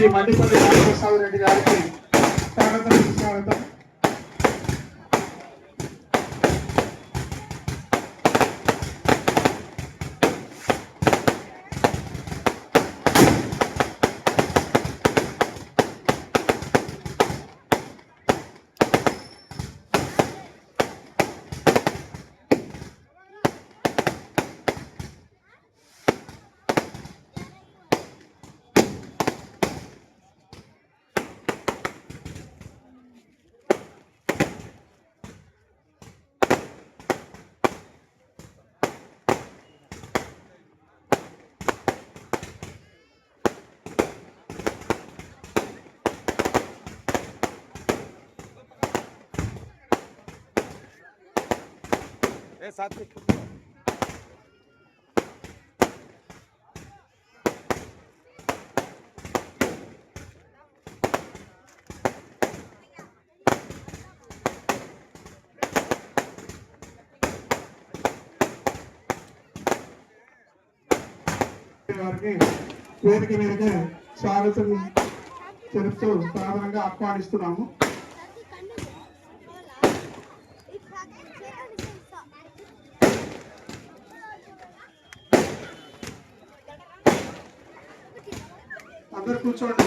శ్రీ మల్లిపల్లి రామప్రసాద్ రెడ్డి గారికి స్వాగతం సుస్వాగతం వారికి వేదిక మీదకి స్వాగతం తెలుపుతూ సాధారణంగా ఆహ్వానిస్తున్నాము. అందరు కూర్చోండి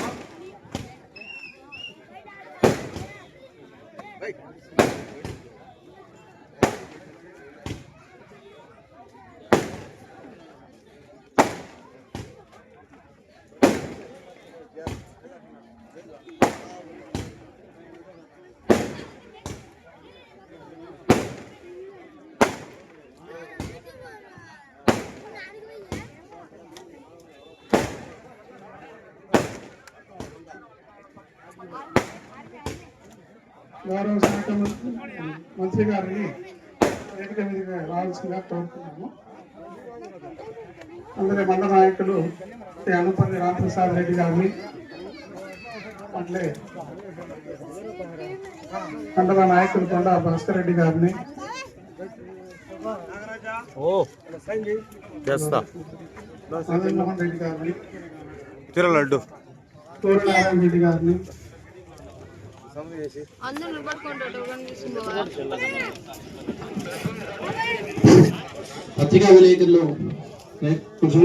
గౌరవ శాఖ మంత్రి గారిని వేదిక మీదకి రావాల్సిందిగా కోరుతున్నాము. అందరి మండల నాయకులు శ్రీ అనుపల్లి రామప్రసాద్ రెడ్డి గారిని అట్లే మండల నాయకులు కొండ భాస్కర్ రెడ్డి గారిని మదన్ మోహన్ రెడ్డి గారిని తిర లడ్డు. సూర్యనారాయణ రెడ్డి గారిని అందరూ పత్రికా విలేకరులు కూర్చో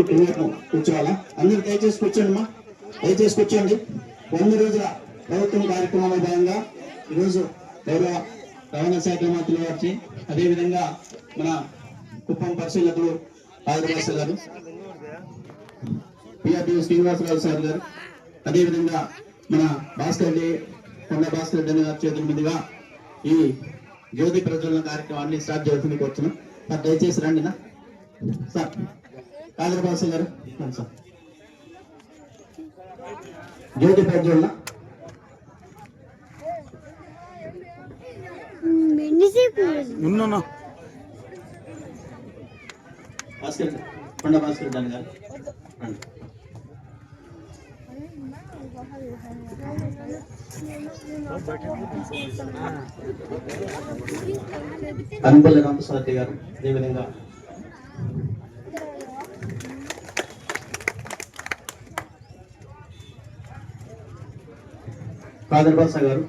కూర్చోవాలా? అందరూ దయచేసి కూర్చోండి దయచేసి కూర్చోండి. వంద రోజుల ప్రభుత్వం కార్యక్రమంలో భాగంగా ఈరోజు గౌరవ రవాణా శాఖ మంత్రులు వచ్చి అదేవిధంగా మన కుప్పం పరిశీలకులు ఆదివాస గారు పిఆర్టీ శ్రీనివాసరావు సార్ గారు అదేవిధంగా మన భాస్కర్ కొండ భాస్కర్ రెడ్డి గారి చేతుల మీదుగా ఈ జ్యోతి ప్రజ్వలన కార్యక్రమాన్ని స్టార్ట్ చేస్తుంది కూర్చున్నాం సార్ దయచేసి రండి నా సార్ కాదర్ భాష గారు. సార్. జ్యోతి ప్రజ్వలన. ఉన్నా భాస్కర్ కొండ భాస్కర్ రెడ్డి గారు. రండి. కనుపల్లి రామప్రసాద్ గారు అదేవిధంగా కాదర్ బాసా గారు.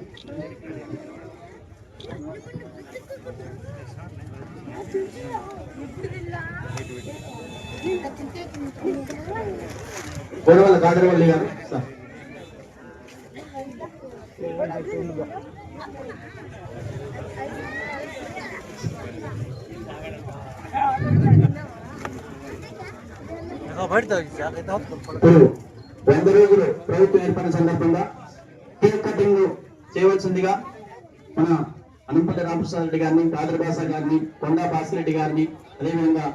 కోడవల్ల కాదరవల్లి గారు సార్. ఇప్పుడు రోజులు ప్రభుత్వం ఏర్పడిన సందర్భంగా కేక్ కటింగ్ చేయవలసిందిగా మన అనంపల్లి రామప్రసాద్ రెడ్డి గారిని కాదర్ బాసా గారిని కొండా భాస్కర్ గారిని అదేవిధంగా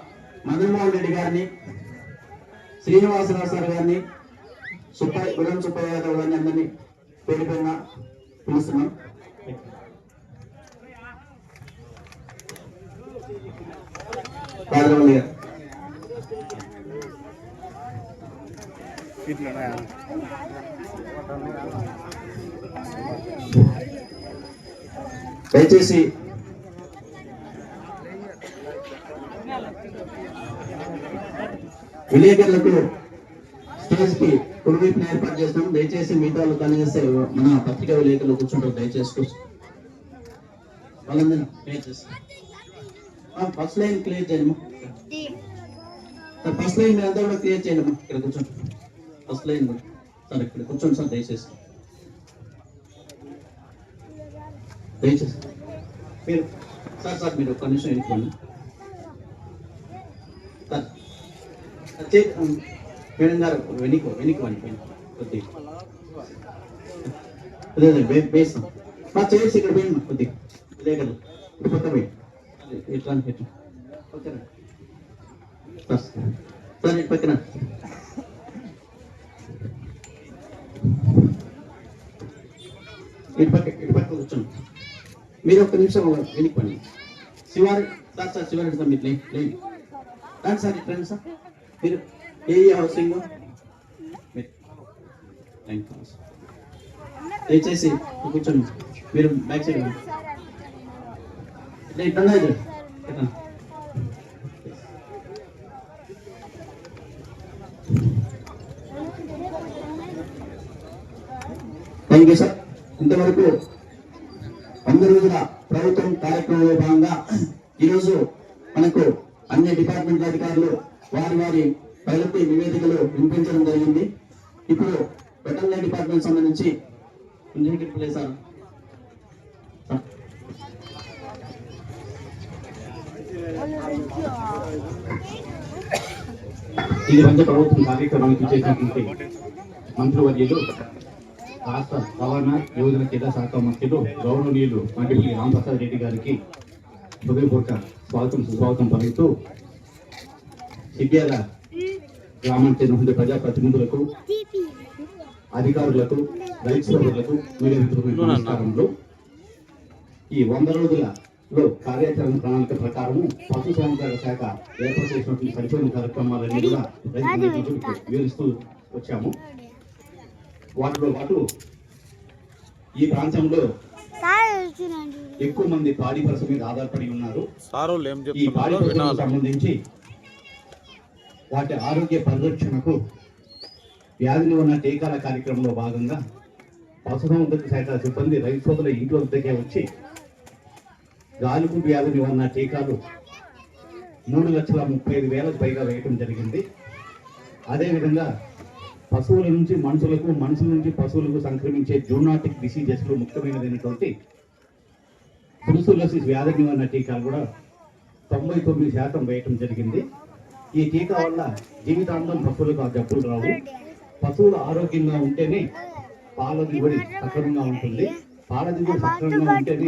మదన్మోహన్ రెడ్డి గారిని శ్రీనివాసరావు సార్ గారిని సుబ్బయ్య గురం సుబ్బయ్య యాదవ్ గారిని అందరినీ పేరు పైన పిలుస్తున్నాం కాదరవల్లి దయచేసి విలేకరులకు స్టేజ్కి కుడివైపున ఏర్పాటు చేస్తాం. దయచేసి మిగతా వాళ్ళు కనిపిస్తే మన పత్రికా విలేకరులు కూర్చుంటారు. దయచేసి. వాళ్ళందరూ క్లియర్ ఫస్ట్ లైన్ క్లియర్ చేయండి ఫస్ట్ లైన్ అంతా కూడా క్లియర్ చేయండి అమ్మా. ఇక్కడ కూర్చోండి. ఫస్ట్ లైన్ సార్ ఇక్కడ కూర్చోండి సార్ దయచేసి. దయచేసి. మీరు సార్ సార్ మీరు ఒక్క నిమిషం వెళ్ళిపోండి సార్ సార్, చే మేడం గారు అని కొద్దిగా అదే అదే వే- మా చైర్స్ ఇక్కడ పోయింది కొద్దిగా ఇదే కదా. ఇప్పుడు పక్క పోయి. అదే, ఇట్లా అని, ఇట్లా పక్కన. సార్ ఇటు పక్కన. ఇటు పక్క ఇటు పక్క కూర్చోండి. మీరు ఒక్క నిమిషం వెళ్ళిపోండి శివారు సార్ సార్ శివారు సార్ మీరు లే. లేదు సార్ ఇట్లా సార్. మీరు ఏ హౌసింగ్ దయచేసి కూర్చోండి మీరు బ్యాక్ సైడ్. ఇట్లా ఇట్లా. ఇట్లా. థ్యాంక్ యూ సార్ ఇంతవరకు వంద రోజుల ప్రభుత్వం కార్యక్రమంలో భాగంగా ఈరోజు మనకు అన్ని డిపార్ట్మెంట్ల అధికారులు వారి వారి ప్రగతి నివేదికలు వినిపించడం జరిగింది. ఇప్పుడు వెటర్నరీ డిపార్ట్మెంట్ సంబంధించి సార్. ఇది మధ్య ప్రభుత్వం కార్యక్రమానికి చేసినటువంటి మంత్రివర్యులు రాష్ట్ర రవాణా యోజన కేంద్ర శాఖ మంత్రులు గౌరవనీయులు మండలి రామప్రసాద్ రెడ్డి గారికి హృదయపూర్వక స్వాగతం సుస్వాగతం పలుకుతూ సిద్యాల గ్రామానికి చెందిన ప్రజాప్రతినిధులకు అధికారులకు రైతు సోదరులకు మీడియా మిత్రులకు ఈ వంద రోజులలో కార్యాచరణ ప్రణాళిక ప్రకారము పశు సంవర్ధక శాఖ ఏర్పాటు చేసినటువంటి పరిశోధన కార్యక్రమాలన్నీ కూడా రైతు వివరిస్తూ వచ్చాము. వాటితో పాటు ఈ ప్రాంతంలో ఎక్కువ మంది పాడి పరిశ్రమ మీద ఆధారపడి ఉన్నారు. సారు ఏం ఈ పాడి సంబంధించి వాటి ఆరోగ్య పరిరక్షణకు వ్యాధి ఉన్న టీకాల కార్యక్రమంలో భాగంగా పశుసంవర్ధక శాఖ సిబ్బంది రైతు సోదరుల ఇంట్లో వద్దకే వచ్చి గాలిపు వ్యాధి నివారణ టీకాలు మూడు లక్షల ముప్పై ఐదు వేలకు పైగా వేయటం జరిగింది. అదేవిధంగా పశువుల నుంచి మనుషులకు మనుషుల నుంచి పశువులకు సంక్రమించే జూనాటిక్ డిసీజెస్లో ముఖ్యమైనదైనటువంటి బ్రూసోలోసిస్ వ్యాధి నివారణ టీకాలు కూడా తొంభై తొమ్మిది శాతం వేయటం జరిగింది. ఈ టీకా వల్ల జీవితాంతం పశువులకు జబ్బులు రావు. పశువులు ఆరోగ్యంగా ఉంటేనే పాల దిగుబడి సక్రమంగా ఉంటుంది. పాల దిగుబడి సక్రమంగా ఉంటేనే